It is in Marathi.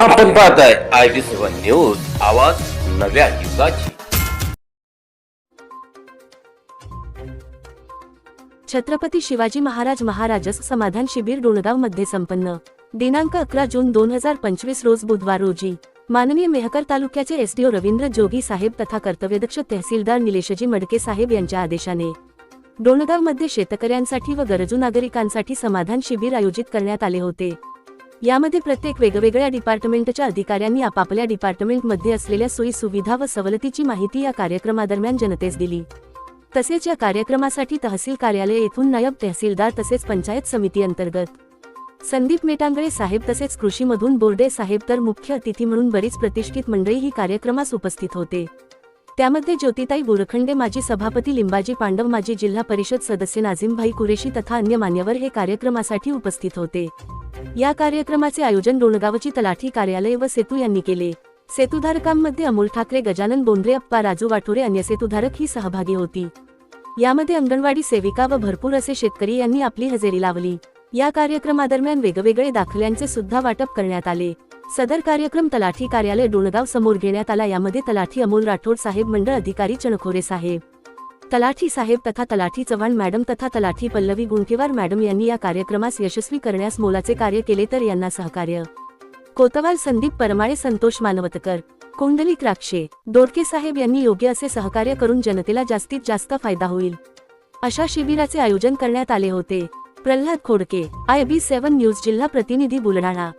आपण पाहताय आय बी सेवन न्यूज आवाज नव्या युगाची. छत्रपती शिवाजी महाराज महाराजस समाधान शिबिर डोणगावमध्ये संपन्न. दिनांक अकरा जून दोन हजार पंचवीस रोज बुधवार रोजी. माननीय मेहकर तालुक्याचे एसडीओ रवींद्र जोगी साहेब तथा कर्तव्यदक्ष तहसीलदार निलेशजी मडके साहेब यांच्या आदेशाने. डोणगावमध्ये शेतकऱ्यांसाठी व गरजू नागरिकांसाठी समाधान शिबिर आयोजित करण्यात आले होते. यामध्ये प्रत्येक वेगवेगळ्या डिपार्टमेंटच्या अधिकाऱ्यांनी आपापल्या डिपार्टमेंटमध्ये असलेल्या सोयी सुविधा व सवलतीची माहिती या कार्यक्रमादरम्यान जनतेस दिली. तसेच या कार्यक्रमासाठी तहसील कार्यालय येथून नायब तहसीलदार तसेच पंचायत समिती अंतर्गत. संदीप मेटांगळे साहेब तसेच कृषीमधून बोर्डे साहेब तर मुख्य अतिथी म्हणून बरीच प्रतिष्ठित मंडळी ही कार्यक्रमास उपस्थित होते. त्यामध्ये ज्योतिताई गोरखंडे माजी सभापती लिंबाजी पांडव माजी जिल्हा परिषद सदस्य नाझिमभाई कुरेशी तथा अन्य मान्यवर हे कार्यक्रमासाठी उपस्थित होते. या कार्यक्रमाचे आयोजन डोणगावची तलाठी कार्यालय व सेतू यांनी केले. सेतुधारकांमध्ये अमोल ठाकरे गजानन बोंद्रे अप्पा राजू वाठोरे अन्य सेतुधारक ही सहभागी होती. यामध्ये अंगणवाडी सेविका व भरपूर असे शेतकरी यांनी आपली हजेरी लावली. या कार्यक्रमादरम्यान वेगवेगळे दाखल्यांचे सुद्धा वाटप करण्यात आले. सदर कार्यक्रम तलाठी कार्यालय डोणगाव समोर घेण्यात आला. यामध्ये तलाठी अमोल राठोड साहेब मंडळ अधिकारी चणखोरे साहेब तलाठी साहेब तथा तलाठी चव्हाण मॅडम तथा तलाठी पल्लवी गुणकेवार मॅडम यांनी या कार्यक्रमास यशस्वी करण्यास मोलाचे कार्य केले तर यांना सहकार्य. कोतवाल संदीप परमाळे संतोष मानवतकर कुंडली क्राक्षे दोडके साहेब यांनी योग्य असे सहकार्य करून जनतेला जास्तीत जास्त फायदा होईल. अशा शिबिराचे आयोजन करण्यात आले होते. Pralhad Khodke I B seven news जिल्हा प्रतिनिधी बुलढाणा.